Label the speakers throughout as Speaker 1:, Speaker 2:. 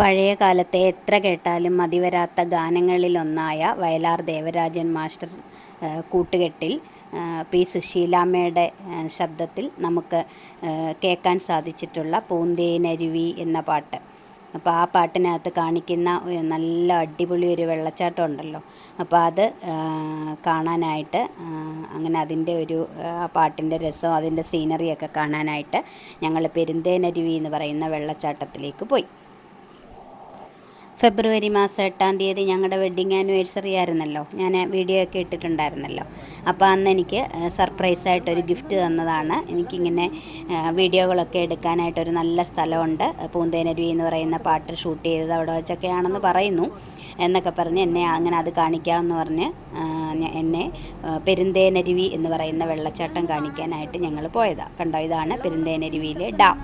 Speaker 1: പഴയ കാലത്തെ എത്ര കേട്ടാലും മതിവരാത്ത ഗാനങ്ങളിലൊന്നായ വയലാർ ദേവരാജൻ മാസ്റ്റർ കൂട്ടുകെട്ടിൽ പി. സുശീലാമ്മയുടെ ശബ്ദത്തിൽ നമുക്ക് കേൾക്കാൻ സാധിച്ചിട്ടുള്ള പൂന്തേനരുവി എന്ന പാട്ട്. അപ്പോൾ ആ പാട്ടിനകത്ത് കാണിക്കുന്ന നല്ല അടിപൊളി ഒരു വെള്ളച്ചാട്ടം ഉണ്ടല്ലോ. അപ്പോൾ അത് കാണാനായിട്ട് അങ്ങനെ അതിന്റെ ഒരു പാട്ടിന്റെ രസം അതിന്റെ സീനറിയൊക്കെ കാണാനായിട്ട് ഞങ്ങൾ പെരുന്തേനരുവി എന്ന് പറയുന്ന വെള്ളച്ചാട്ടത്തിലേക്ക് പോയി. ഫെബ്രുവരി മാസം എട്ടാം തീയതി ഞങ്ങളുടെ വെഡ്ഡിങ് ആനിവേഴ്സറി ആയിരുന്നല്ലോ. ഞാൻ വീഡിയോ ഒക്കെ ഇട്ടിട്ടുണ്ടായിരുന്നല്ലോ. അപ്പോൾ അന്ന് എനിക്ക് സർപ്രൈസായിട്ടൊരു ഗിഫ്റ്റ് തന്നതാണ്. എനിക്കിങ്ങനെ വീഡിയോകളൊക്കെ എടുക്കാനായിട്ടൊരു നല്ല സ്ഥലമുണ്ട്. പൂന്തേനരുവി എന്ന് പറയുന്ന പാട്ട് ഷൂട്ട് ചെയ്തത് അവിടെ വെച്ചൊക്കെയാണെന്ന് പറയുന്നു. എന്നൊക്കെ പറഞ്ഞ് എന്നെ അങ്ങനെ അത് കാണിക്കാമെന്ന് പറഞ്ഞ് എന്നെ പെരുന്തേനരുവി എന്ന് പറയുന്ന വെള്ളച്ചാട്ടം കാണിക്കാനായിട്ട് ഞങ്ങൾ പോയതാണ് കണ്ടോ? ഇതാണ് പെരുന്തേനരുവിയിലെ ഡാം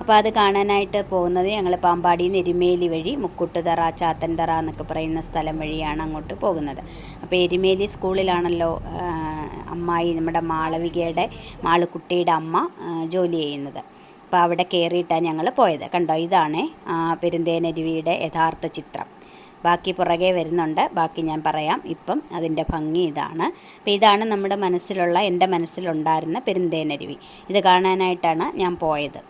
Speaker 1: അപ്പോൾ അത് കാണാനായിട്ട് പോകുന്നത് ഞങ്ങൾ പാമ്പാടി എരുമേലി വഴി മുക്കുട്ടുതറ ചാത്തൻതറ എന്നൊക്കെ പറയുന്ന സ്ഥലം വഴിയാണ് അങ്ങോട്ട് പോകുന്നത്. അപ്പോൾ എരുമേലി സ്കൂളിലാണല്ലോ അമ്മായി നമ്മുടെ മാളവികയുടെ മാളുക്കുട്ടിയുടെ അമ്മ ജോലി ചെയ്യുന്നത്. അപ്പോൾ അവിടെ കയറിയിട്ടാണ് ഞങ്ങൾ പോയത്. കണ്ടോ ഇതാണ് പെരുന്തേനരുവിയുടെ യഥാർത്ഥ ചിത്രം. ബാക്കി പുറകെ വരുന്നുണ്ട്. ബാക്കി ഞാൻ പറയാം. ഇപ്പം അതിന്റെ ഭംഗി ഇതാണ്. അപ്പോൾ ഇതാണ് നമ്മുടെ മനസ്സിലുള്ള എന്റെ മനസ്സിലുണ്ടായിരുന്ന പെരുന്തേനരുവി. ഇത് കാണാനായിട്ടാണ് ഞാൻ പോയത്.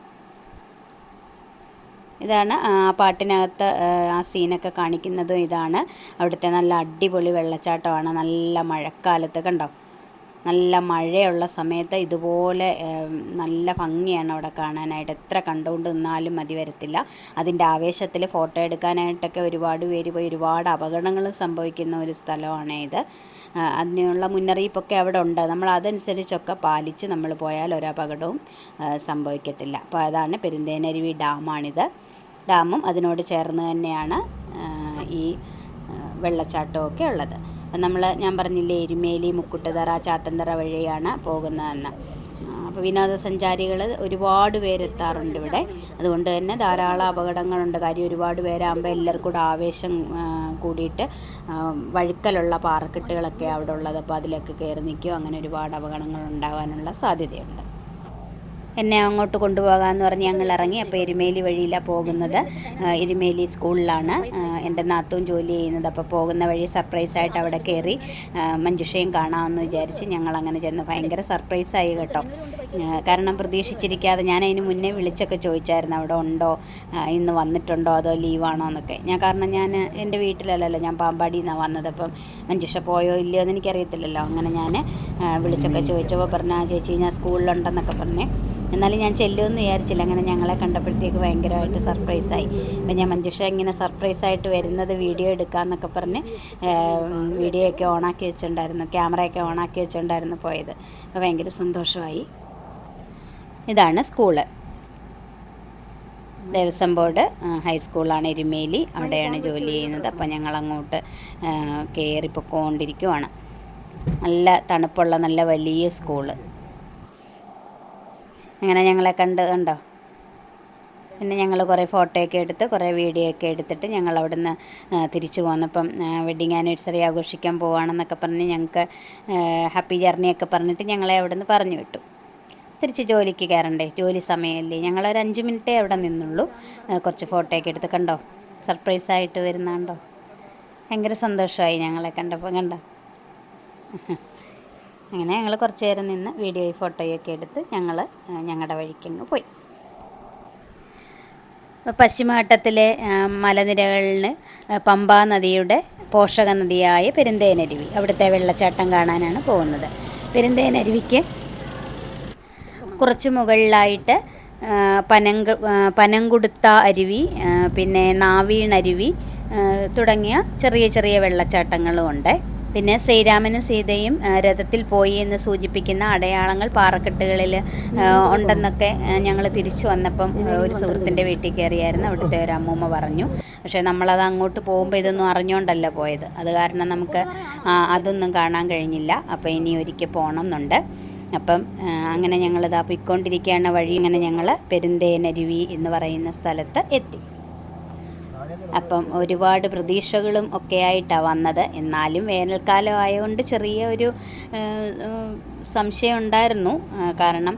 Speaker 1: ഇതാണ് ആ പാട്ടിനകത്ത് ആ, സീനൊക്കെ കാണിക്കുന്നതും ഇതാണ്. അവിടുത്തെ നല്ല അടിപൊളി വെള്ളച്ചാട്ടമാണ്. നല്ല മഴക്കാലത്ത് കണ്ടോ? നല്ല മഴയുള്ള സമയത്ത് ഇതുപോലെ നല്ല ഭംഗിയാണ് അവിടെ കാണാനായിട്ട്. എത്ര കണ്ടുകൊണ്ട് നിന്നാലും മതി വരത്തില്ല. അതിന്റെ ആവേശത്തിൽ ഫോട്ടോ എടുക്കാനായിട്ടൊക്കെ ഒരുപാട് പേര് പോയി. ഒരുപാട് അപകടങ്ങൾ സംഭവിക്കുന്ന ഒരു സ്ഥലമാണ് ഇത്. അതിനുള്ള മുന്നറിയിപ്പൊക്കെ അവിടെ ഉണ്ട്. നമ്മൾ അതനുസരിച്ചൊക്കെ പാലിച്ച് നമ്മൾ പോയാൽ ഒരു അപകടവും സംഭവിക്കത്തില്ല. അപ്പോൾ അതാണ് പെരുന്തേനരുവി ഡാമാണിത്. ഡാമും അതിനോട് ചേർന്ന് തന്നെയാണ് ഈ വെള്ളച്ചാട്ടമൊക്കെ ഉള്ളത്. നമ്മൾ ഞാൻ പറഞ്ഞില്ലേ എരുമേലി മുക്കുട്ടുതറ ചാത്തന്തറ വഴിയാണ് പോകുന്നതെന്ന്. അപ്പോൾ വിനോദസഞ്ചാരികൾ ഒരുപാട് പേരെത്താറുണ്ട് ഇവിടെ. അതുകൊണ്ട് തന്നെ ധാരാളം അപകടങ്ങളുണ്ട്. കാര്യം ഒരുപാട് പേരാകുമ്പോൾ എല്ലാവർക്കും കൂടെ ആവേശം കൂടിയിട്ട് വഴുക്കലുള്ള പാറക്കെട്ടുകളൊക്കെ അവിടെ ഉള്ളത്. അപ്പോൾ അതിലൊക്കെ കയറി നിൽക്കും അങ്ങനെ ഒരുപാട് അപകടങ്ങൾ ഉണ്ടാകാനുള്ള സാധ്യതയുണ്ട്. എന്നെ അങ്ങോട്ട് കൊണ്ടുപോകാമെന്ന് പറഞ്ഞ് ഞങ്ങൾ ഇറങ്ങി. അപ്പോൾ എരുമേലി വഴിയിലാണ് പോകുന്നത്. എരുമേലി സ്കൂളിലാണ്. എന്റെ നാത്തും ജോലി ചെയ്യുന്നത്. അപ്പോൾ പോകുന്ന വഴി സർപ്രൈസായിട്ട് അവിടെ കയറി മഞ്ജുഷയും കാണാമെന്ന് വിചാരിച്ച് ഞങ്ങൾ അങ്ങനെ ചെന്ന് ഭയങ്കര സർപ്രൈസായി കേട്ടോ. കാരണം പ്രതീക്ഷിച്ചിരിക്കാതെ ഞാൻ അതിന് മുന്നേ വിളിച്ചൊക്കെ ചോദിച്ചായിരുന്നു. അവിടെ ഉണ്ടോ? ഇന്ന് വന്നിട്ടുണ്ടോ? അതോ ലീവാണോ എന്നൊക്കെ. ഞാൻ കാരണം ഞാൻ എന്റെ വീട്ടിലല്ലല്ലോ ഞാൻ പാമ്പാടിയിൽ നിന്നാണ് വന്നത്. അപ്പം മഞ്ജുഷ പോയോ ഇല്ലയോ എന്ന് എനിക്കറിയത്തില്ലല്ലോ. അങ്ങനെ ഞാൻ വിളിച്ചൊക്കെ ചോദിച്ചപ്പോൾ പറഞ്ഞു "ആ, ചേച്ചി ഞാൻ സ്കൂളിലുണ്ടെന്നൊക്കെ പറഞ്ഞ് എന്നാലും ഞാൻ ചെല്ലുമെന്ന് വിചാരിച്ചില്ല. അങ്ങനെ ഞങ്ങളെ കണ്ടപ്പോഴത്തേക്ക് ഭയങ്കരമായിട്ട് സർപ്രൈസായി. അപ്പം ഞാൻ മഞ്ജുഷ ഇങ്ങനെ സർപ്രൈസായിട്ട് വരുന്നത് വീഡിയോ എടുക്കാമെന്നൊക്കെ പറഞ്ഞ് വീഡിയോ ഒക്കെ ഓണാക്കി വെച്ചിട്ടുണ്ടായിരുന്നു. ക്യാമറയൊക്കെ ഓണാക്കി വെച്ചിട്ടുണ്ടായിരുന്നു പോയത്. അപ്പോൾ ഭയങ്കര സന്തോഷമായി. ഇതാണ് സ്കൂൾ. ദേവസ്വം ബോർഡ് ഹൈസ്കൂളാണ് എരുമേലി. അവിടെയാണ് ജോലി ചെയ്യുന്നത്. അപ്പോൾ ഞങ്ങൾ അങ്ങോട്ട് കയറി പൊക്കോണ്ടിരിക്കുവാണ് നല്ല തണുപ്പുള്ള നല്ല വലിയ സ്കൂൾ. അങ്ങനെ ഞങ്ങളെ കണ്ട് കണ്ടോ? പിന്നെ ഞങ്ങൾ കുറേ ഫോട്ടോയൊക്കെ എടുത്ത് കുറേ വീഡിയോ ഒക്കെ എടുത്തിട്ട് ഞങ്ങൾ അവിടുന്ന് തിരിച്ചു പോന്നപ്പം വെഡിങ് ആനിവേഴ്സറി ആഘോഷിക്കാൻ പോവാണെന്നൊക്കെ പറഞ്ഞ് ഞങ്ങൾക്ക് ഹാപ്പി ജേർണിയൊക്കെ പറഞ്ഞിട്ട് ഞങ്ങളെ അവിടുന്ന് പറഞ്ഞു വിട്ടു. തിരിച്ച് ജോലിക്ക് കയറണ്ടേ? ജോലി സമയമല്ലേ ഞങ്ങളൊരു അഞ്ച് മിനിറ്റേ അവിടെ നിന്നുള്ളൂ. കുറച്ച് ഫോട്ടോയൊക്കെ എടുത്ത് കണ്ടോ? സർപ്രൈസ് സർപ്രൈസായിട്ട് വരുന്നുണ്ടോ ഭയങ്കര സന്തോഷമായി ഞങ്ങളെ കണ്ടപ്പോൾ കണ്ടോ? അങ്ങനെ ഞങ്ങൾ കുറച്ച് നേരം നിന്ന് വീഡിയോയും ഫോട്ടോയൊക്കെ എടുത്ത് ഞങ്ങൾ ഞങ്ങളുടെ വഴിക്കങ്ങ് പോയി. പശ്ചിമഘട്ടത്തിലെ മലനിരകളിൽ പമ്പാ നദിയുടെ പോഷക നദിയായ പെരുന്തേനരുവി അവിടുത്തെ വെള്ളച്ചാട്ടം കാണാനാണ് പോകുന്നത്. പെരുന്തേനരുവിക്ക് കുറച്ച് മുകളിലായിട്ട് പനങ്ക പനങ്കുടുത്ത അരുവി പിന്നെ നാവീണരുവി തുടങ്ങിയ ചെറിയ ചെറിയ വെള്ളച്ചാട്ടങ്ങളും ഉണ്ട് പിന്നെ ശ്രീരാമനും സീതയും രഥത്തിൽ പോയി എന്ന് സൂചിപ്പിക്കുന്ന അടയാളങ്ങൾ പാറക്കെട്ടുകളിൽ ഉണ്ടെന്നൊക്കെ ഞങ്ങൾ തിരിച്ചു വന്നപ്പം ഒരു സുഹൃത്തിന്റെ വീട്ടിൽ കയറിയായിരുന്നു. അവിടുത്തെ ഒരു അമ്മൂമ്മ പറഞ്ഞു. പക്ഷേ നമ്മളത് അങ്ങോട്ട് പോകുമ്പോൾ ഇതൊന്നും അറിഞ്ഞുകൊണ്ടല്ല പോയത്. അത് കാരണം നമുക്ക് അതൊന്നും കാണാൻ കഴിഞ്ഞില്ല. അപ്പോൾ ഇനി ഒരിക്കൽ പോകണം എന്നുണ്ട് അപ്പം അങ്ങനെ ഞങ്ങളിതാ പോയിക്കൊണ്ടിരിക്കുകയാണ് വഴി. ഇങ്ങനെ ഞങ്ങൾ പെരുന്തേനരുവി എന്ന് പറയുന്ന സ്ഥലത്ത് എത്തി. അപ്പം ഒരുപാട് പ്രതീക്ഷകളും ഒക്കെയായിട്ടാണ് വന്നത്. എന്നാലും വേനൽക്കാലം ആയതുകൊണ്ട് ചെറിയ ഒരു സംശയം ഉണ്ടായിരുന്നു കാരണം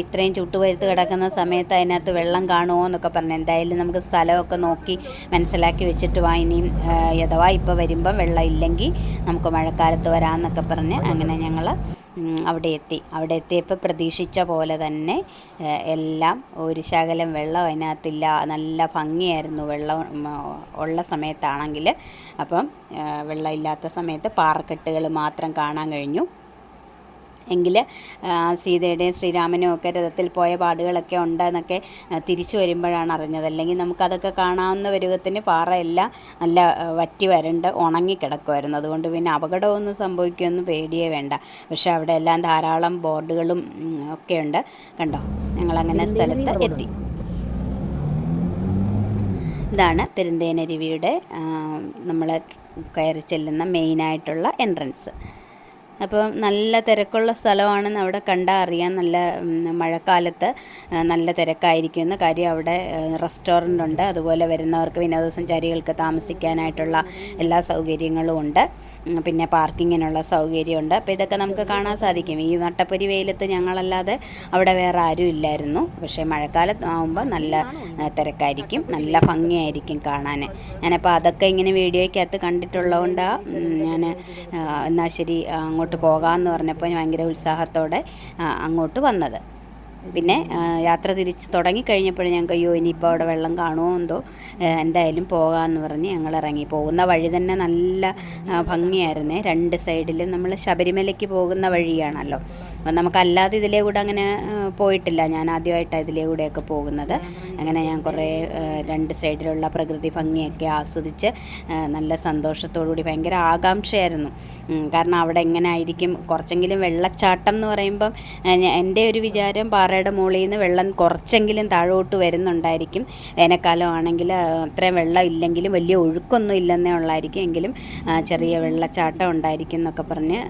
Speaker 1: ഇത്രയും ചുട്ടുപഴുത്ത് കിടക്കുന്ന സമയത്ത് അതിനകത്ത് വെള്ളം കാണുമോ എന്നൊക്കെ പറഞ്ഞു എന്തായാലും നമുക്ക് സ്ഥലമൊക്കെ നോക്കി മനസ്സിലാക്കി വെച്ചിട്ട് വാ ഇനിയും ആ, അഥവാ ഇപ്പോൾ വരുമ്പം വെള്ളം ഇല്ലെങ്കിൽ നമുക്ക് മഴക്കാലത്ത് വരാമെന്നൊക്കെ പറഞ്ഞ് അങ്ങനെ ഞങ്ങൾ അവിടെ എത്തി. അവിടെ എത്തിയപ്പോൾ പ്രതീക്ഷിച്ച പോലെ തന്നെ എല്ലാം ഒരു ശകലം വെള്ളം അതിനകത്തില്ല. നല്ല ഭംഗിയായിരുന്നു വെള്ളം ഉള്ള സമയത്താണെങ്കിൽ. അപ്പം വെള്ളം ഇല്ലാത്ത സമയത്ത് പാറക്കെട്ടുകൾ മാത്രം കാണാൻ കഴിഞ്ഞു. എങ്കിൽ സീതയുടെയും ശ്രീരാമനും ഒക്കെ രഥത്തിൽ പോയ പാടുകളൊക്കെ ഉണ്ടെന്നൊക്കെ തിരിച്ചു വരുമ്പോഴാണ് അറിഞ്ഞത്. അല്ലെങ്കിൽ നമുക്കതൊക്കെ കാണാവുന്ന പരുവത്തിന് പാറയെല്ലാം നല്ല വറ്റി വരണ്ട് ഉണങ്ങിക്കിടക്കുമായിരുന്നു അതുകൊണ്ട് പിന്നെ അപകടമൊന്നും സംഭവിക്കുമെന്ന് പേടിയേ വേണ്ട. പക്ഷെ അവിടെ എല്ലാം ധാരാളം ബോർഡുകളും ഒക്കെയുണ്ട് ഒക്കെ ഉണ്ട്. കണ്ടോ? ഞങ്ങളങ്ങനെ സ്ഥലത്ത് എത്തി. ഇതാണ് പെരുന്തേനരുവിയുടെ നമ്മൾ കയറി ചെല്ലുന്ന മെയിനായിട്ടുള്ള എൻട്രൻസ്. അപ്പം നല്ല തിരക്കുള്ള സ്ഥലമാണെന്ന് അവിടെ കണ്ടാൽ അറിയാം. നല്ല മഴക്കാലത്ത് നല്ല തിരക്കായിരിക്കുമെന്ന്. കാര്യം അവിടെ റെസ്റ്റോറന്റ് ഉണ്ട്. അതുപോലെ വരുന്നവർക്ക് വിനോദസഞ്ചാരികൾക്ക് താമസിക്കാനായിട്ടുള്ള എല്ലാ സൗകര്യങ്ങളും ഉണ്ട്. പിന്നെ പാർക്കിങ്ങിനുള്ള സൗകര്യമുണ്ട്. അപ്പോൾ ഇതൊക്കെ നമുക്ക് കാണാൻ സാധിക്കും. ഈ നട്ടപ്പൊരി വെയിലത്ത് ഞങ്ങളല്ലാതെ അവിടെ വേറെ ആരും ഇല്ലായിരുന്നു. പക്ഷേ മഴക്കാലത്ത് ആകുമ്പോൾ നല്ല തിരക്കായിരിക്കും. നല്ല ഭംഗിയായിരിക്കും കാണാൻ. ഞാനപ്പോൾ അതൊക്കെ ഇങ്ങനെ വീഡിയോയ്ക്കകത്ത് കണ്ടിട്ടുള്ളതുകൊണ്ടാണ് ഞാൻ എന്നാൽ ശരി ആ, അങ്ങോട്ട് പോകാമെന്ന് പറഞ്ഞപ്പോൾ ഞാൻ ഭയങ്കര ഉത്സാഹത്തോടെ അങ്ങോട്ട് വന്നത്. പിന്നെ യാത്ര തിരിച്ച് തുടങ്ങിക്കഴിഞ്ഞപ്പോൾ ഞങ്ങൾക്ക് അയ്യോ ഇനിയിപ്പോൾ അവിടെ വെള്ളം കാണുമോ എന്തോ? എന്തായാലും പോകാമെന്ന് പറഞ്ഞ് ഞങ്ങൾ ഇറങ്ങി പോകുന്ന വഴി തന്നെ നല്ല ഭംഗിയായിരുന്നേ. രണ്ട് സൈഡിലും നമ്മൾ ശബരിമലയ്ക്ക് പോകുന്ന വഴിയാണല്ലോ. അപ്പം നമുക്കല്ലാതെ ഇതിലേ കൂടെ അങ്ങനെ പോയിട്ടില്ല. ഞാൻ ആദ്യമായിട്ടാണ് ഇതിലേ കൂടെയൊക്കെ പോകുന്നത്. അങ്ങനെ ഞാൻ കുറേ രണ്ട് സൈഡിലുള്ള പ്രകൃതി ഭംഗിയൊക്കെ ആസ്വദിച്ച് നല്ല സന്തോഷത്തോടുകൂടി ഭയങ്കര ആകാംക്ഷയായിരുന്നു. കാരണം അവിടെ എങ്ങനെ ആയിരിക്കും കുറച്ചെങ്കിലും വെള്ളച്ചാട്ടം എന്ന് പറയുമ്പം എന്റെ ഒരു വിചാരം പാറയുടെ മുകളിൽ നിന്ന് വെള്ളം കുറച്ചെങ്കിലും താഴോട്ട് വരുന്നുണ്ടായിരിക്കും. വേനൽക്കാലം ആണെങ്കിൽ അത്രയും വെള്ളം ഇല്ലെങ്കിലും വലിയ ഒഴുക്കൊന്നും ഇല്ലെന്നേ ഉള്ളായിരിക്കും. എങ്കിലും ചെറിയ വെള്ളച്ചാട്ടം ഉണ്ടായിരിക്കും എന്നൊക്കെ പറഞ്ഞ്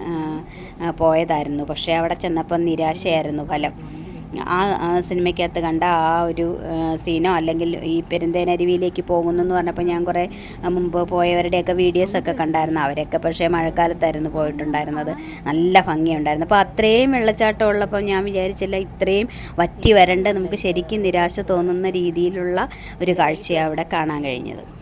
Speaker 1: പോയതായിരുന്നു. പക്ഷേ അവിടെ ചെന്നപ്പോൾ നിരാശയായിരുന്നു ഫലം. ആ സിനിമയ്ക്കകത്ത് കണ്ട ആ ഒരു സീനോ അല്ലെങ്കിൽ ഈ പെരുന്തേനരുവിയിലേക്ക് പോകുന്നു എന്ന് പറഞ്ഞപ്പോൾ ഞാൻ കുറേ മുമ്പ് പോയവരുടെയൊക്കെ വീഡിയോസൊക്കെ കണ്ടായിരുന്നു അവരൊക്കെ പക്ഷേ മഴക്കാലത്തായിരുന്നു പോയിട്ടുണ്ടായിരുന്നത്. നല്ല ഭംഗിയുണ്ടായിരുന്നു. അപ്പോൾ അത്രയും വെള്ളച്ചാട്ടം ഉള്ളപ്പോൾ ഞാൻ വിചാരിച്ചില്ല ഇത്രയും വറ്റി വരണ്ട് നമുക്ക് ശരിക്കും നിരാശ തോന്നുന്ന രീതിയിലുള്ള ഒരു കാഴ്ചയാണ് അവിടെ കാണാൻ കഴിഞ്ഞത്.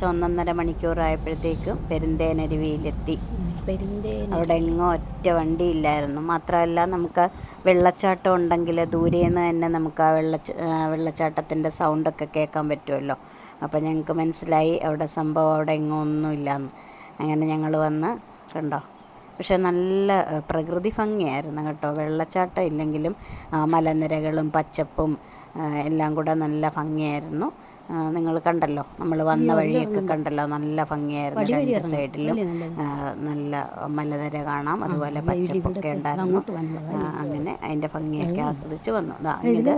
Speaker 1: ഏകദേശം ഒന്നൊന്നര മണിക്കൂറായപ്പോഴത്തേക്കും പെരുന്തേനരുവിയിലെത്തി.
Speaker 2: പെരുന്തേന.
Speaker 1: അവിടെ എങ്ങും ഒറ്റ വണ്ടി ഇല്ലായിരുന്നു മാത്രമല്ല നമുക്ക് വെള്ളച്ചാട്ടം ഉണ്ടെങ്കിൽ ദൂരെ നിന്ന് തന്നെ നമുക്ക് ആ വെള്ള വെള്ളച്ചാട്ടത്തിന്റെ സൗണ്ടൊക്കെ കേൾക്കാൻ പറ്റുമല്ലോ. അപ്പോൾ ഞങ്ങൾക്ക് മനസ്സിലായി അവിടെ സംഭവം അവിടെ എങ്ങും ഒന്നുമില്ലാന്ന്. അങ്ങനെ ഞങ്ങൾ വന്ന് കണ്ടോ? പക്ഷെ നല്ല പ്രകൃതി ഭംഗിയായിരുന്നു കേട്ടോ. വെള്ളച്ചാട്ടം ഇല്ലെങ്കിലും ആ, മലനിരകളും പച്ചപ്പും എല്ലാം കൂടെ നല്ല ഭംഗിയായിരുന്നു. നിങ്ങൾ കണ്ടല്ലോ നമ്മൾ വന്ന വഴിയൊക്കെ കണ്ടല്ലോ നല്ല ഭംഗിയായിരുന്നു രണ്ട് സൈഡിലും. നല്ല മലനിര കാണാം അതുപോലെ പച്ചപ്പൊക്കെ ഉണ്ടായിരുന്നു. അങ്ങനെ അതിന്റെ ഭംഗിയൊക്കെ ആസ്വദിച്ച് വന്നു. ഇത്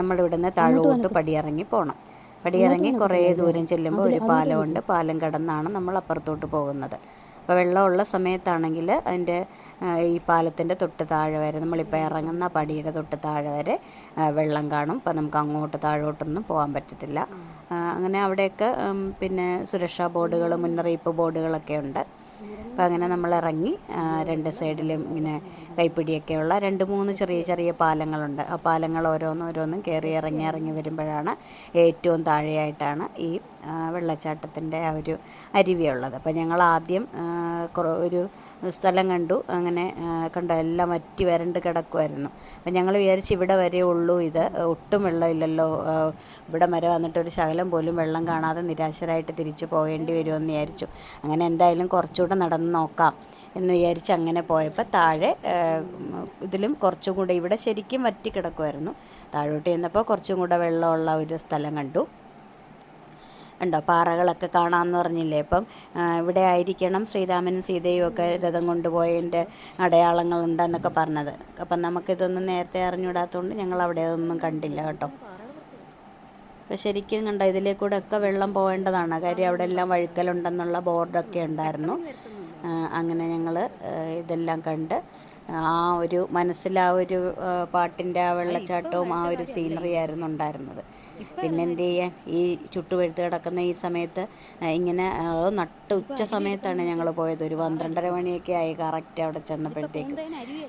Speaker 1: നമ്മുടെ ഇവിടുന്ന് താഴോട്ട് പടിയിറങ്ങി പോകണം പടിയിറങ്ങി കുറേ ദൂരം ചെല്ലുമ്പോൾ ഒരു പാലമുണ്ട്. പാലം കടന്നാണ് നമ്മൾ അപ്പുറത്തോട്ട് പോകുന്നത്. അപ്പോൾ വെള്ളമുള്ള സമയത്താണെങ്കിൽ അതിന്റെ ഈ പാലത്തിന്റെ തൊട്ട് താഴെ വരെ നമ്മളിപ്പോൾ ഇറങ്ങുന്ന പടിയുടെ തൊട്ട് താഴെ വരെ വെള്ളം കാണും. അപ്പോൾ നമുക്ക് അങ്ങോട്ട് താഴോട്ടൊന്നും പോകാൻ പറ്റത്തില്ല. അങ്ങനെ അവിടെയൊക്കെ പിന്നെ സുരക്ഷാ ബോർഡുകൾ മുന്നറിയിപ്പ് ബോർഡുകളൊക്കെ ഉണ്ട്. അപ്പം അങ്ങനെ നമ്മൾ ഇറങ്ങി രണ്ട് സൈഡിലും ഇങ്ങനെ കൈപ്പിടിയൊക്കെയുള്ള രണ്ട് മൂന്ന് ചെറിയ ചെറിയ പാലങ്ങളുണ്ട്. ആ പാലങ്ങൾ ഓരോന്നും ഓരോന്നോരോന്നും കയറി ഇറങ്ങി ഇറങ്ങി വരുമ്പോഴാണ് ഏറ്റവും താഴെയായിട്ടാണ് ഈ വെള്ളച്ചാട്ടത്തിന്റെ ആ ഒരു അരുവിയുള്ളത്. അപ്പം ഞങ്ങൾ ആദ്യം ഒരു സ്ഥലം കണ്ടു. അങ്ങനെ കണ്ട എല്ലാം വറ്റി വരണ്ട് കിടക്കുമായിരുന്നു അപ്പം ഞങ്ങൾ വിചാരിച്ച് ഇവിടെ വരെ ഉള്ളൂ ഇത്. ഒട്ടും വെള്ളമില്ലല്ലോ. ഇവിടെ വരെ വന്നിട്ട് ഒരു ശകലം പോലും വെള്ളം കാണാതെ നിരാശരായിട്ട് തിരിച്ചു പോകേണ്ടി വരുമെന്ന് വിചാരിച്ചു. അങ്ങനെ എന്തായാലും കുറച്ചുകൂടെ നടന്ന് നോക്കാം എന്ന് വിചാരിച്ച് അങ്ങനെ പോയപ്പോൾ താഴെ ഇതിലും കുറച്ചും കൂടെ ഇവിടെ ശരിക്കും വറ്റി കിടക്കുമായിരുന്നു താഴോട്ട് ചെന്നപ്പോൾ കുറച്ചും കൂടെ വെള്ളമുള്ള ഒരു സ്ഥലം കണ്ടു. ഉണ്ടോ? പാറകളൊക്കെ കാണാമെന്ന് പറഞ്ഞില്ലേ? അപ്പം ഇവിടെ ആയിരിക്കണം ശ്രീരാമനും സീതയും ഒക്കെ രഥം കൊണ്ടുപോയതിന്റെ അടയാളങ്ങളുണ്ടെന്നൊക്കെ പറഞ്ഞത്. അപ്പം നമുക്കിതൊന്നും നേരത്തെ അറിഞ്ഞുവിടാത്തതുകൊണ്ട് ഞങ്ങൾ അവിടെ അതൊന്നും കണ്ടില്ല കേട്ടോ. അപ്പോൾ ശരിക്കും കണ്ട ഇതിലേ കൂടെ ഒക്കെ വെള്ളം പോകേണ്ടതാണ്. കാര്യം അവിടെ എല്ലാം വഴുക്കലുണ്ടെന്നുള്ള ബോർഡൊക്കെ ഉണ്ടായിരുന്നു. അങ്ങനെ ഞങ്ങൾ ഇതെല്ലാം കണ്ട് ആ ഒരു മനസ്സിൽ ആ ഒരു പാട്ടിന്റെ ആ വെള്ളച്ചാട്ടവും ആ ഒരു സീനറി ആയിരുന്നു ഉണ്ടായിരുന്നത്. പിന്നെ എന്ത് ചെയ്യാൻ ഈ ചുട്ടുപഴുത്ത് കിടക്കുന്ന ഈ സമയത്ത് ഇങ്ങനെ നട്ട് ഉച്ച സമയത്താണ് ഞങ്ങൾ പോയത്. ഒരു പന്ത്രണ്ടര മണിയൊക്കെ ആയി കറക്റ്റ് അവിടെ ചെന്നപ്പോഴത്തേക്ക്.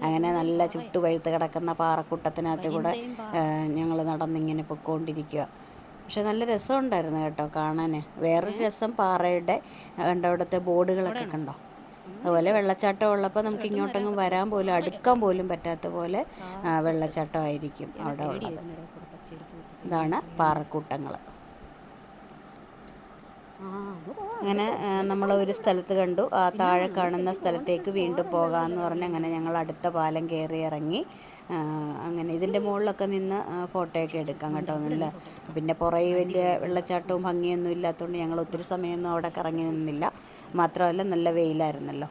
Speaker 1: അങ്ങനെ നല്ല ചുട്ടുപഴുത്ത് കിടക്കുന്ന പാറക്കൂട്ടത്തിനകത്ത് കൂടെ ഞങ്ങൾ നടന്നിങ്ങനെ പൊയ്ക്കൊണ്ടിരിക്കുക പക്ഷെ നല്ല രസമുണ്ടായിരുന്നു കേട്ടോ കാണാൻ വേറൊരു രസം പാറയുടെ കണ്ടവിടുത്തെ ബോർഡുകളൊക്കെ കണ്ടോ? അതുപോലെ വെള്ളച്ചാട്ടം ഉള്ളപ്പോൾ നമുക്ക് ഇങ്ങോട്ടങ്ങ് വരാൻ പോലും അടുക്കാൻ പോലും പറ്റാത്ത പോലെ വെള്ളച്ചാട്ടമായിരിക്കും അവിടെ ഉള്ളത്. ഇതാണ് പാറക്കൂട്ടങ്ങൾ അങ്ങനെ നമ്മൾ ഒരു സ്ഥലത്ത് കണ്ടു. ആ താഴെ കാണുന്ന സ്ഥലത്തേക്ക് വീണ്ടും പോകാമെന്ന് പറഞ്ഞ് അങ്ങനെ ഞങ്ങൾ അടുത്ത പാലം കയറി ഇറങ്ങി. അങ്ങനെ ഇതിന്റെ മുകളിലൊക്കെ നിന്ന് ഫോട്ടോയൊക്കെ എടുക്കാം കേട്ടോ നല്ല. പിന്നെ പുറകെ വലിയ വെള്ളച്ചാട്ടവും ഭംഗിയൊന്നും ഇല്ലാത്തതുകൊണ്ട് ഞങ്ങൾ ഒത്തിരി സമയമൊന്നും അവിടെ കറങ്ങി നിന്നില്ല. മാത്രമല്ല നല്ല വെയിലായിരുന്നല്ലോ.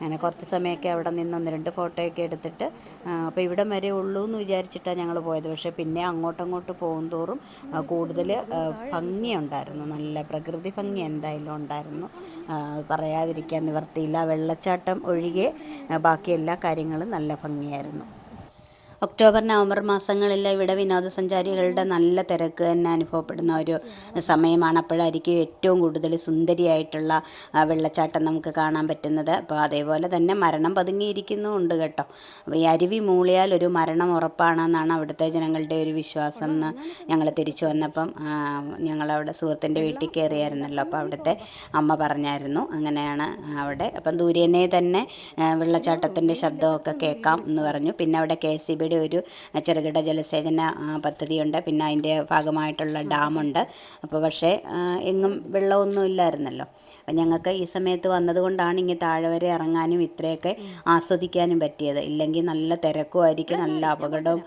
Speaker 1: അങ്ങനെ കുറച്ച് സമയമൊക്കെ അവിടെ നിന്ന് ഒന്ന് രണ്ട് ഫോട്ടോയൊക്കെ എടുത്തിട്ട് അപ്പോൾ ഇവിടം വരെ ഉള്ളൂ എന്ന് വിചാരിച്ചിട്ടാണ് ഞങ്ങൾ പോയത്. പക്ഷേ പിന്നെ അങ്ങോട്ടങ്ങോട്ട് പോകും തോറും കൂടുതൽ ഭംഗിയുണ്ടായിരുന്നു. നല്ല പ്രകൃതി ഭംഗി എന്തായാലും ഉണ്ടായിരുന്നു. പറയാതിരിക്കാൻ നിവർത്തിയില്ല. വെള്ളച്ചാട്ടം ഒഴികെ ബാക്കി എല്ലാ കാര്യങ്ങളും നല്ല ഭംഗിയായിരുന്നു. ഒക്ടോബർ നവംബർ മാസങ്ങളിൽ ഇവിടെ വിനോദസഞ്ചാരികളുടെ നല്ല തിരക്ക് തന്നെ അനുഭവപ്പെടുന്ന ഒരു സമയമാണ്. അപ്പോഴായിരിക്കും ഏറ്റവും കൂടുതൽ സുന്ദരിയായിട്ടുള്ള വെള്ളച്ചാട്ടം നമുക്ക് കാണാൻ പറ്റുന്നത്. അപ്പോൾ അതേപോലെ തന്നെ മരണം പതുങ്ങിയിരിക്കുന്നുമുണ്ട് കേട്ടോ. ഈ അരുവി മൂളിയാൽ ഒരു മരണം ഉറപ്പാണെന്നാണ് അവിടുത്തെ ജനങ്ങളുടെ ഒരു വിശ്വാസം എന്ന് ഞങ്ങൾ തിരിച്ചു വന്നപ്പം ഞങ്ങളവിടെ സുഹൃത്തിന്റെ വീട്ടിൽ കയറിയായിരുന്നല്ലോ. അപ്പോൾ അവിടുത്തെ അമ്മ പറഞ്ഞായിരുന്നു അങ്ങനെയാണ് അവിടെ. അപ്പം ദൂരേനെ തന്നെ വെള്ളച്ചാട്ടത്തിന്റെ ശബ്ദമൊക്കെ കേൾക്കാം എന്ന് പറഞ്ഞു. പിന്നെ അവിടെ കെ സി സി ബിയുടെ ഒരു ചെറുകിട ജലസേചന പദ്ധതിയുണ്ട്. പിന്നെ അതിന്റെ ഭാഗമായിട്ടുള്ള ഡാമുണ്ട്. അപ്പോൾ പക്ഷേ എങ്ങും വെള്ളമൊന്നും ഇല്ലായിരുന്നല്ലോ. അപ്പം ഞങ്ങൾക്ക് ഈ സമയത്ത് വന്നതുകൊണ്ടാണ് ഇങ്ങനെ താഴെ വരെ ഇറങ്ങാനും ഇത്രയൊക്കെ ആസ്വദിക്കാനും പറ്റിയത്. ഇല്ലെങ്കിൽ നല്ല തിരക്കുമായിരിക്കും നല്ല അപകടവും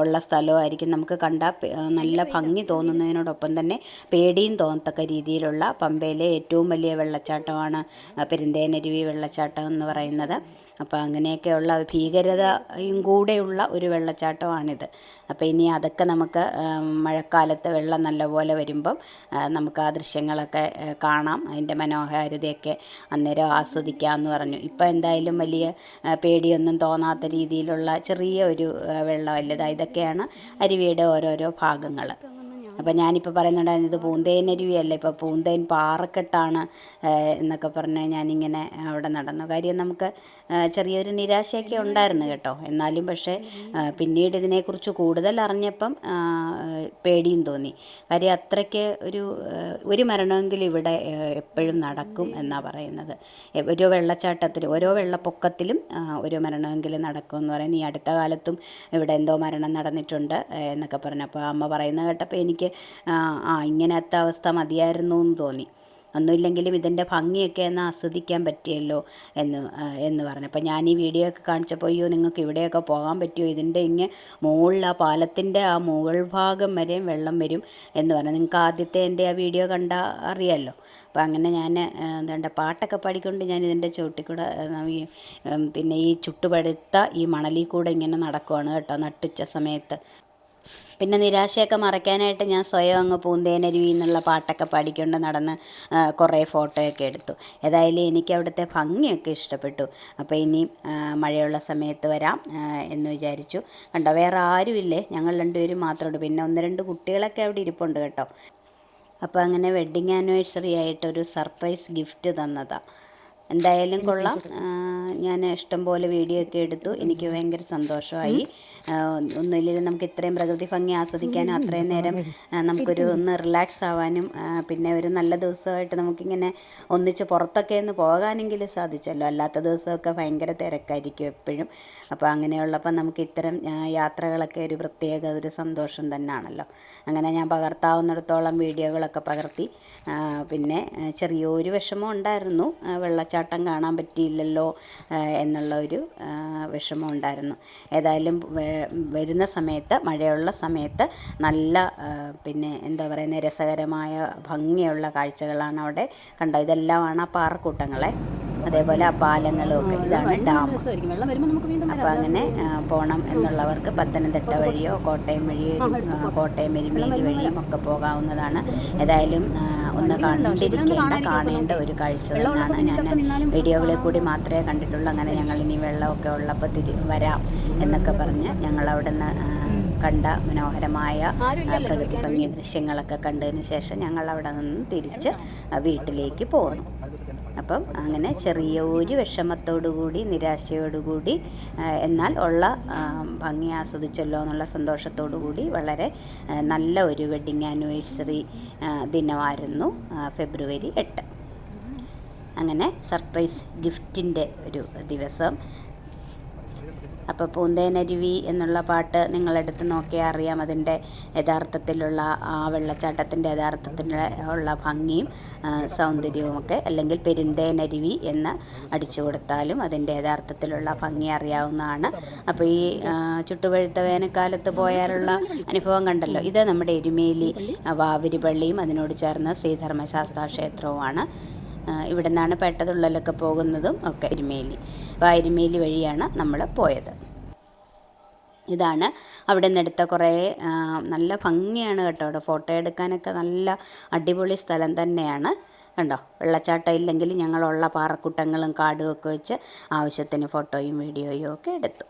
Speaker 1: ഉള്ള സ്ഥലമായിരിക്കും നമുക്ക് കണ്ടാൽ നല്ല ഭംഗി തോന്നുന്നതിനോടൊപ്പം തന്നെ പേടിയും തോന്നത്തക്ക രീതിയിലുള്ള പമ്പയിലെ ഏറ്റവും വലിയ വെള്ളച്ചാട്ടമാണ് പെരുന്തേനരുവി വെള്ളച്ചാട്ടം എന്ന് പറയുന്നത്. അപ്പോൾ അങ്ങനെയൊക്കെയുള്ള ഭീകരതയും കൂടെയുള്ള ഒരു വെള്ളച്ചാട്ടമാണിത്. അപ്പോൾ ഇനി അതൊക്കെ നമുക്ക് മഴക്കാലത്ത് വെള്ളം നല്ലപോലെ വരുമ്പം നമുക്ക് ആ ദൃശ്യങ്ങളൊക്കെ കാണാം. അതിന്റെ മനോഹാരിതയൊക്കെ അന്നേരം ആസ്വദിക്കാമെന്ന് പറഞ്ഞു. ഇപ്പോൾ എന്തായാലും വലിയ പേടിയൊന്നും തോന്നാത്ത രീതിയിലുള്ള ചെറിയ ഒരു വെള്ളമല്ല? ഇതാ ഇതൊക്കെയാണ് അരുവിയുടെ ഓരോരോ ഭാഗങ്ങൾ അപ്പോൾ ഞാനിപ്പോൾ പറയുന്നുണ്ടായിരുന്നു ഇത് പൂന്തേനരുവിയല്ല? ഇപ്പോൾ പൂന്തേൻ പാറക്കെട്ടാണ് എന്നൊക്കെ പറഞ്ഞ് ഞാനിങ്ങനെ അവിടെ നടന്നു. കാര്യം നമുക്ക് ചെറിയൊരു നിരാശയൊക്കെ ഉണ്ടായിരുന്നു കേട്ടോ. എന്നാലും പക്ഷേ പിന്നീട് ഇതിനെക്കുറിച്ച് കൂടുതൽ അറിഞ്ഞപ്പം പേടിയും തോന്നി. കാര്യം അത്രയ്ക്ക് ഒരു ഒരു മരണമെങ്കിലും ഇവിടെ എപ്പോഴും നടക്കും എന്നാണ് പറയുന്നത്. ഓരോ വെള്ളച്ചാട്ടത്തിലും ഓരോ വെള്ളപ്പൊക്കത്തിലും ഓരോ മരണമെങ്കിലും നടക്കും എന്ന് പറയുന്നത്. ഈ അടുത്ത കാലത്തും ഇവിടെ എന്തോ മരണം നടന്നിട്ടുണ്ട് എന്നൊക്കെ പറഞ്ഞു. അപ്പോൾ അമ്മ പറയുന്നത് കേട്ടപ്പോൾ എനിക്ക് ആ ഇങ്ങനത്തെ അവസ്ഥ മതിയായിരുന്നു എന്ന് തോന്നി. ഒന്നുമില്ലെങ്കിലും ഇതിന്റെ ഭംഗിയൊക്കെ ഒന്ന് ആസ്വദിക്കാൻ പറ്റിയല്ലോ എന്ന് എന്ന് പറഞ്ഞു. അപ്പോൾ ഞാൻ ഈ വീഡിയോ ഒക്കെ കാണിച്ചപ്പോൾ അയ്യോ നിങ്ങൾക്ക് ഇവിടെയൊക്കെ പോകാൻ പറ്റുമോ? ഇതിന്റെ ഇങ്ങ് മുകളിൽ ആ പാലത്തിന്റെ ആ മുകൾ ഭാഗം വരെയും വെള്ളം വരും എന്ന് പറഞ്ഞു. നിങ്ങൾക്ക് ആദ്യത്തെ എന്റെ ആ വീഡിയോ കണ്ടാൽ അറിയാമല്ലോ അപ്പോൾ അങ്ങനെ ഞാൻ എന്താ പാട്ടൊക്കെ പാടിക്കൊണ്ട് ഞാൻ ഇതിന്റെ ചുവട്ടിൽ കൂടെ പിന്നെ ഈ ചുട്ടുപഴുത്ത ഈ മണലിൽ കൂടെ ഇങ്ങനെ നടക്കുവാണ് കേട്ടോ നട്ടുച്ച സമയത്ത്. പിന്നെ നിരാശയൊക്കെ മറയ്ക്കാനായിട്ട് ഞാൻ സ്വയം അങ്ങ് പൂന്തേനരുവി എന്നുള്ള പാട്ടൊക്കെ പാടിക്കൊണ്ട് നടന്ന് കുറേ ഫോട്ടോയൊക്കെ എടുത്തു. ഏതായാലും എനിക്ക് അവിടുത്തെ ഭംഗിയൊക്കെ ഇഷ്ടപ്പെട്ടു. അപ്പോൾ ഇനി മഴയുള്ള സമയത്ത് വരാം എന്ന് വിചാരിച്ചു. കണ്ടോ വേറെ ആരുമില്ലേ? ഞങ്ങൾ രണ്ടുപേരും മാത്രമേ ഉള്ളൂ. പിന്നെ ഒന്ന് രണ്ട് കുട്ടികളൊക്കെ അവിടെ ഇരിപ്പുണ്ട് കേട്ടോ. അപ്പോൾ അങ്ങനെ വെഡ്ഡിങ് ആനിവേഴ്സറി ആയിട്ടൊരു സർപ്രൈസ് ഗിഫ്റ്റ് തന്നതാണ് എന്തായാലും കൊള്ളാം. ഞാൻ ഇഷ്ടംപോലെ വീഡിയോ ഒക്കെ എടുത്തു. എനിക്ക് ഭയങ്കര സന്തോഷമായി. ഒന്നുമില്ലെങ്കിൽ നമുക്ക് ഇത്രയും പ്രകൃതി ഭംഗി ആസ്വദിക്കാനും അത്രയും നേരം നമുക്കൊരു ഒന്ന് റിലാക്സ് ആവാനും പിന്നെ ഒരു നല്ല ദിവസമായിട്ട് നമുക്കിങ്ങനെ ഒന്നിച്ച് പുറത്തൊക്കെ ഒന്ന് പോകാനെങ്കിലും സാധിച്ചല്ലോ. അല്ലാത്ത ദിവസമൊക്കെ ഭയങ്കര തിരക്കായിരിക്കും എപ്പോഴും. അപ്പോൾ അങ്ങനെയുള്ളപ്പോൾ നമുക്ക് ഇത്തരം യാത്രകളൊക്കെ ഒരു പ്രത്യേക ഒരു സന്തോഷം തന്നെയാണല്ലോ അങ്ങനെ ഞാൻ പകർത്താവുന്നിടത്തോളം വീഡിയോകളൊക്കെ പകർത്തി. പിന്നെ ചെറിയൊരു വിഷമം ഉണ്ടായിരുന്നു. ആ, വെള്ളച്ചാട്ടം കാണാൻ പറ്റിയില്ലല്ലോ എന്നുള്ള ഒരു വിഷമം ഉണ്ടായിരുന്നു. ഏതായാലും വരുന്ന സമയത്ത് മഴയുള്ള സമയത്ത് നല്ല പിന്നെ എന്താ പറയുന്നത് രസകരമായ ഭംഗിയുള്ള കാഴ്ചകളാണ് അവിടെ കണ്ടത്. ഇതെല്ലാമാണ് ആ പാറക്കൂട്ടങ്ങളെ. അതേപോലെ ആ പാലങ്ങളും ഒക്കെ ഇതാണ് ഡാം. അപ്പോൾ അങ്ങനെ പോകണം എന്നുള്ളവർക്ക് പത്തനംതിട്ട വഴിയോ കോട്ടയം വഴിയോ കോട്ടയം എരുമേലി വഴിയും ഒക്കെ പോകാവുന്നതാണ്. ഏതായാലും ഒന്ന് കണ്ടിരിക്കേണ്ട കാണേണ്ട ഒരു കാഴ്ച തന്നെയാണ് ഞാൻ വീഡിയോകളിൽ കൂടി മാത്രമേ കണ്ടിട്ടുള്ളൂ. അങ്ങനെ ഞങ്ങൾ ഇനി വെള്ളമൊക്കെ ഉള്ളപ്പോൾ തിരി വരാം എന്നൊക്കെ പറഞ്ഞ് ഞങ്ങൾ അവിടെ നിന്ന് കണ്ട മനോഹരമായ പ്രകൃതി ഭംഗി ദൃശ്യങ്ങളൊക്കെ കണ്ടതിന് ശേഷം ഞങ്ങൾ അവിടെ നിന്ന് തിരിച്ച് വീട്ടിലേക്ക് പോന്നു. അപ്പം അങ്ങനെ ചെറിയ ഒരു വിഷമത്തോടുകൂടി നിരാശയോടുകൂടി എന്നാൽ ഉള്ള ഭംഗി ആസ്വദിച്ചല്ലോ എന്നുള്ള സന്തോഷത്തോടു കൂടി വളരെ നല്ല ഒരു വെഡിങ് ആനിവേഴ്സറി ദിനമായിരുന്നു ഫെബ്രുവരി എട്ട്. അങ്ങനെ സർപ്രൈസ് ഗിഫ്റ്റിന്റെ ഒരു ദിവസം അപ്പോൾ പൂന്തേനരുവി എന്നുള്ള പാട്ട് നിങ്ങളെടുത്ത് നോക്കിയാൽ അറിയാം അതിന്റെ യഥാർത്ഥത്തിലുള്ള ആ വെള്ളച്ചാട്ടത്തിന്റെ യഥാർത്ഥത്തിലുള്ള ഭംഗിയും സൗന്ദര്യവും സൗന്ദര്യവുമൊക്കെ. അല്ലെങ്കിൽ പെരുന്തേനരുവി എന്ന് അടിച്ചു കൊടുത്താലും അതിന്റെ യഥാർത്ഥത്തിലുള്ള ഭംഗി അറിയാവുന്നതാണ്. അപ്പോൾ ഈ ചുട്ടുപഴുത്ത വേനൽക്കാലത്ത് പോയാലുള്ള അനുഭവം കണ്ടല്ലോ. ഇത് നമ്മുടെ എരുമേലി ആ, പള്ളിയും അതിനോട് ചേർന്ന ശ്രീധർമ്മശാസ്ത്ര ക്ഷേത്രവുമാണ് ഇവിടെ നിന്നാണ് പെട്ടതുള്ളലൊക്കെ പോകുന്നതും ഒക്കെ എരുമേലി. അപ്പോൾ എരുമേലി വഴിയാണ് നമ്മൾ പോയത്. ഇതാണ് അവിടെ നിന്നെടുത്ത കുറേ നല്ല ഭംഗിയാണ് കേട്ടോ. അവിടെ ഫോട്ടോ എടുക്കാനൊക്കെ നല്ല അടിപൊളി സ്ഥലം തന്നെയാണ്. കണ്ടോ? വെള്ളച്ചാട്ടം ഇല്ലെങ്കിൽ ഞങ്ങളുള്ള പാറക്കൂട്ടങ്ങളും കാടുമൊക്കെ വെച്ച് ആവശ്യത്തിന് ഫോട്ടോയും വീഡിയോയും ഒക്കെ എടുത്തു.